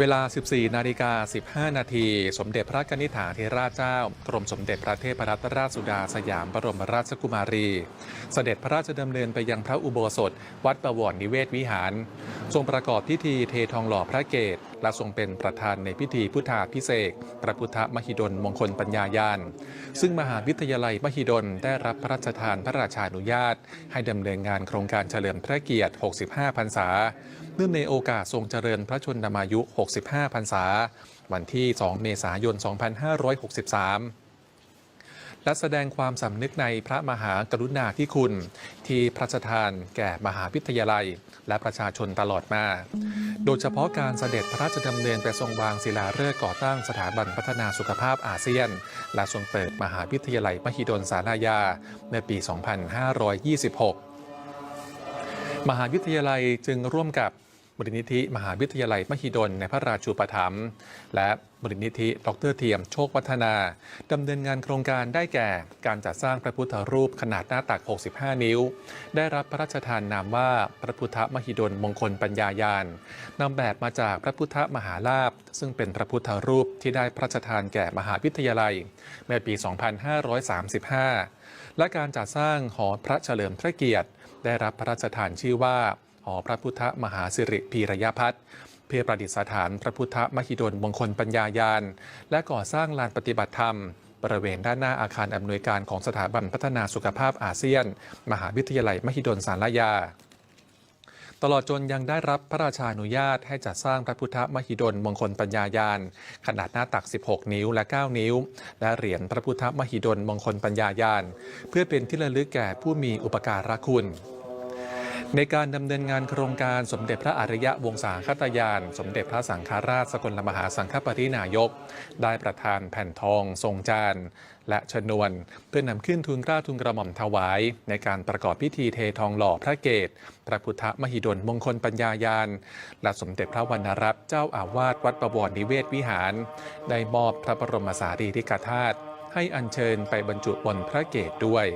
เวลา 14 นาฬิกา 15 นาที สมเด็จพระกนิษฐาธิราชเจ้า กรมสมเด็จพระเทพรัตนราชสุดาสยามบรมราชกุมารี เสด็จพระราชดำเนินไปยังพระอุโบสถ วัดประวรนิเวศวิหาร ทรงประกอบพิธีเททองหล่อพระเกศและทรงเป็นประธานในพิธีพุทธาพิเศษพระพุทธมหิดลมงคลปัญญายาน ซึ่งมหาวิทยาลัยมหิดลได้รับพระราชทานพระราชานุญาต ให้ดำเนินงานโครงการเฉลิมพระเกียรติ 65 พรรษา เนื่องในโอกาสทรงเจริญพระชนมายุ 65 พรรษา วันที่ 2 เมษายน 2563 และแสดงความสำนึกในพระมหากรุณาธิคุณ ที่พระราชทานแก่มหาวิทยาลัย และประชาชนตลอดมา โดยเฉพาะการเสด็จพระราชดำเนินไปทรงวางศิลาฤกษ์ก่อตั้งสถาบันพัฒนาสุขภาพอาเซียน และทรงเปิดมหาวิทยาลัยมหิดลสารยาในปี 2526 มหาวิทยาลัยจึงร่วมกับ มูลนิธิมหาวิทยาลัยมหิดลในพระราชูปถัมภ์และมูลนิธิดรเทียมโชควัฒนาดำเนินงานโครงการได้แก่ การจัดสร้างพระพุทธรูปขนาดหน้าตัก 65 นิ้ว ได้รับพระราชทานนามว่าพระพุทธมหิดลมงคลปัญญายานนำแบบมาจากพระพุทธมหาลาภซึ่งเป็นพระพุทธรูปที่ได้พระราชทานแก่มหาวิทยาลัยเมื่อปี 2535 และการจัดสร้างหอพระเฉลิมพระเกียรติ ได้รับพระราชทานชื่อว่า อพระพุทธมหาสิริพีรยพัฒน์เพื่อประดิษฐานพระพุทธมหิดลมงคลปัญญายาน และก่อสร้างลานปฏิบัติธรรม บริเวณด้านหน้าอาคารอำนวยการของสถาบันพัฒนาสุขภาพอาเซียน มหาวิทยาลัยมหิดลสารยา ตลอดจนยังได้รับพระราชานุญาตให้จัดสร้างพระพุทธมหิดลมงคลปัญญายาน ขนาดหน้าตัก 16 นิ้วและ 9 นิ้ว และเหรียญพระพุทธมหิดลมงคลปัญญายาน เพื่อเป็นที่ระลึกแก่ผู้มีอุปการะคุณ ในการดำเนินงานโครงการสมเด็จพระอริยวงศาคตยาน สมเด็จพระสังฆราชสกลมหาสังฆปรินายก ได้ประทานแผ่นทอง ทรงจานและชนวน เพื่อนำขึ้นทุนกล้าทุนกระหม่อมถวาย ในการประกอบพิธีเททองหล่อพระเกศพระพุทธมหิดลมงคลปัญญายาน และสมเด็จพระวรรณรัตน์เจ้าอาวาสวัดประวรนิเวศวิหาร ได้มอบพระบรมสารีริกธาตุให้อัญเชิญไปบรรจุบนพระเกศด้วย